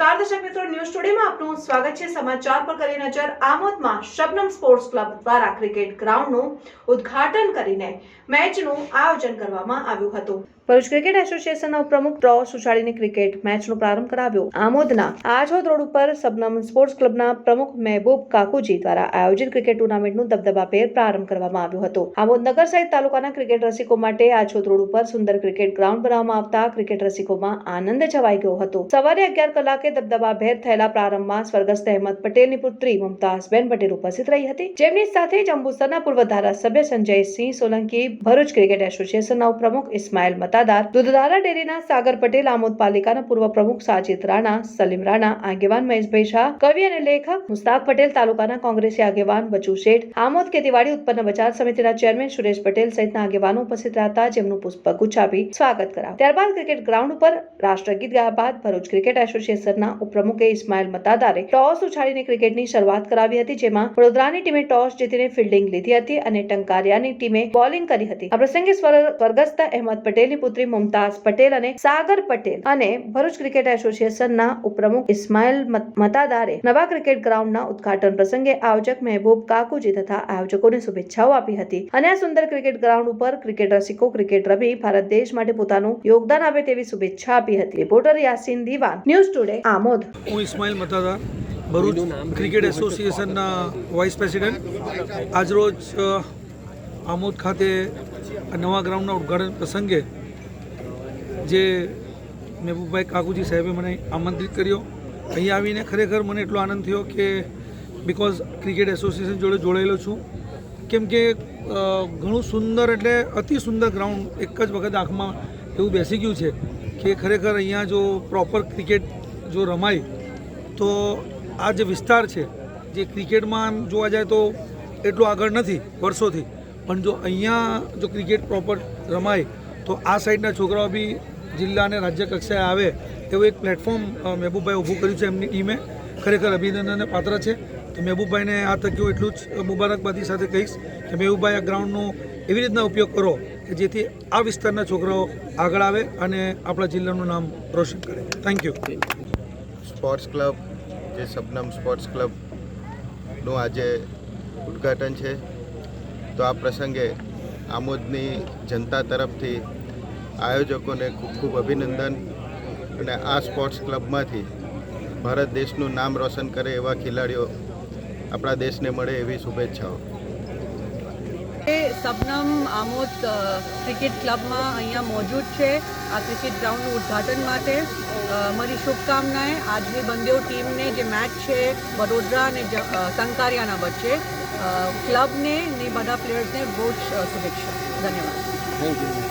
નમસ્કાર, દર્શક મિત્રો ન્યૂઝ ટુડેમાં આપનું સ્વાગત છે. સમાચાર પર કરી નજર, આમોદમાં શબનમ સ્પોર્ટ્સ ક્લબ દ્વારા ક્રિકેટ ગ્રાઉન્ડનું ઉદ્ઘાટન કરીને મેચનું આયોજન કરવામાં આવ્યું હતું. ભરૂચ ક્રિકેટ એસોસિએશનના પ્રમુખ ટોસ ઉછાળીને ક્રિકેટ મેચનો પ્રારંભ કરાવ્યો. આમોદના આજોદ રોડ ઉપર સબનમ સ્પોર્ટ્સ ક્લબના પ્રમુખ મહેબૂબ કાકુજી દ્વારા આયોજિત ક્રિકેટ ટુર્નામેન્ટનું દબદબાભેર પ્રારંભ કરવામાં આવ્યો હતો. આમોદ નગર સહિત તાલુકાના ક્રિકેટ રસિકો માટે આજોદ રોડ ઉપર સુંદર ક્રિકેટ ગ્રાઉન્ડ બનાવવામાં આવતા ક્રિકેટ રસિકોમાં આનંદ છવાઈ ગયો હતો. સવારે અગિયાર કલાકે દબદબાભેર થયેલા પ્રારંભમાં સ્વર્ગસ્થ અહેમદ પટેલની પુત્રી મુમતાઝબેન પટેલ ઉપસ્થિત રહી હતી. જેમની સાથે જ પૂર્વ ધારાસભ્ય સંજયસિંહ સોલંકી, ભરૂચ ક્રિકેટ એસોસિએશનના ઉપપ્રમુખ ઇસ્માઇલ મતાદાર, દૂધધારા ડેરીના સાગર પટેલ, આમોદ પાલિકાના પૂર્વ પ્રમુખ સાજિદ રાણા, સલીમ રાણા, આગેવાન મહેશભાઈ શાહ, કવિ અને લેખક મુસ્તાક પટેલ, તાલુકાના કોંગ્રેસી આગેવાન બચુ શેઠ, આમોદ ખેતીવાડી ઉત્પન્ન બજાર સમિતિના ચેરમેન સુરેશ પટેલ સહિતના આગેવાનો ઉપસ્થિત રહ્યા જેમનું પુષ્પગુચ્છ આપી સ્વાગત કરાવ્યું ત્યારબાદ ક્રિકેટ ગ્રાઉન્ડ ઉપર રાષ્ટ્રગીત ગાયા બાદ ભરૂચ ક્રિકેટ એસોસિએશનના ઉપપ્રમુખે ઇસ્માઇલ મતાદારે ટોસ ઉછાળીને ક્રિકેટની શરૂઆત કરાવી હતી, જેમાં વડોદરાની ટીમે ટોસ જીતીને ફિલ્ડિંગ લીધી હતી અને ટંકારિયાની ટીમે બોલિંગ કરી હતી. આ પ્રસંગે સ્વર્ગસ્થ અહેમદ પટેલની પુત્રી મુમતાઝ પટેલ અને સાગર પટેલ અને ભરૂચ ક્રિકેટ એસોસિએશનના ઉપપ્રમુખ ઇસ્માઇલ મતાદારે નવા ક્રિકેટ ગ્રાઉન્ડના ઉદ્ઘાટન પ્રસંગે આયોજક મહેબૂબ કાકુજી તથા આયોજકોને શુભેચ્છાઓ આપી હતી. અને આ સુંદર ક્રિકેટ ગ્રાઉન્ડ ઉપર ક્રિકેટ રસિકો, ક્રિકેટ રમી ભારત દેશ માટે પોતાનું યોગદાન આપે તેવી શુભેચ્છા આપી હતી. રિપોર્ટર યાસીન દીવાન, ન્યૂઝ ટુડે. આમોદ. હું ઇસ્માઇલ મતાદા, ભરૂચ ક્રિકેટ એસોસિએશનના વાઇસ પ્રેસિડેન્ટ. આજરોજ આમોદ ખાતે નવા ગ્રાઉન્ડના ઉદ્ઘાટન પ્રસંગે જે મહેબૂબભાઈ કાકુજી સાહેબે મને આમંત્રિત કર્યો, અહીં આવીને ખરેખર મને એટલો આનંદ થયો કે બિકોઝ ક્રિકેટ એસોસિએશન જોડે જોડાયેલો છું, કેમ કે ઘણું સુંદર એટલે અતિ સુંદર ગ્રાઉન્ડ એક જ વખત આંખમાં એવું બેસી ગયું છે કે ખરેખર અહીંયા જો પ્રોપર ક્રિકેટ જો રમાય, તો આ જે વિસ્તાર છે, જે ક્રિકેટમાં જોવા જાય તો એટલું આગળ નથી, વર્ષોથી. પણ જો અહીંયા જો ક્રિકેટ પ્રોપર રમાય, તો આ સાઈડના છોકરાઓ બી જિલ્લા અને રાજ્ય કક્ષાએ આવે, એવું એક પ્લેટફોર્મ મહેબૂબભાઈ ઊભું કર્યું છે એમની ટીમે. ખરેખર અભિનંદનને પાત્ર છે. તો મહેબૂબભાઈને આ તક એટલું જ મુબારકબાદી સાથે કહીશ કે મહેબૂબભાઈ આ ગ્રાઉન્ડનો એવી રીતના ઉપયોગ કરો કે જેથી આ વિસ્તારના છોકરાઓ આગળ આવે અને આપણા જિલ્લાનું નામ રોશન કરે. થેન્ક યુ સ્પોર્ટ્સ ક્લબ, જે સબનમ સ્પોર્ટ્સ ક્લબનું આજે ઉદ્ઘાટન છે. તો આ પ્રસંગે આમોદની જનતા તરફથી આયોજકોને ખૂબ ખૂબ અભિનંદન અને આ સ્પોર્ટ્સ ક્લબમાંથી ભારત દેશનું નામ રોશન કરે એવા ખેલાડીઓ આપણા દેશને મળે એવી શુભેચ્છાઓ. સબનમ આમોદ ક્રિકેટ ક્લબમાં અહીંયા મોજૂદ છે. આ ક્રિકેટ ગ્રાઉન્ડનું ઉદ્ઘાટન માટે મારી શુભકામનાએ આજની બંદેવ ટીમને જે મેચ છે, વડોદરા અને સંકારિયાના વચ્ચે ક્લબને ને બધા પ્લેયર્સને બહુ જ શુભેચ્છા. ધન્યવાદ.